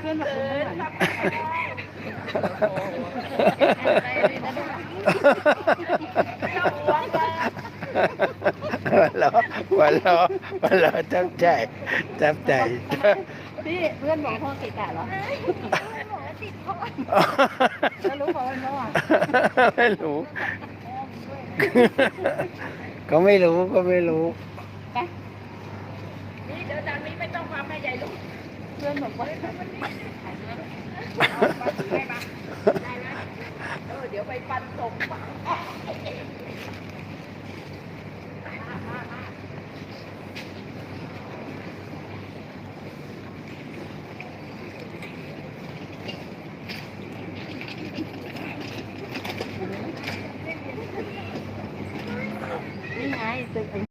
เพื่อนบอกเออหัวเราะหัวเราะหัวเราะจับใจจับใจ พี่เพื่อนบอกพ่อติดอะเหรอแล้วรู้เปล่าว่าพ่ออะไม่รู้ ก็ไม่รู้ก็ไม่รู้ นี่เดี๋ยวจานนี้ไม่ต้องความแม่ใหญ่ลูกเพื่อนบอกว่าได้ปะได้ไหมเออเดี๋ยวไปปันตก night. I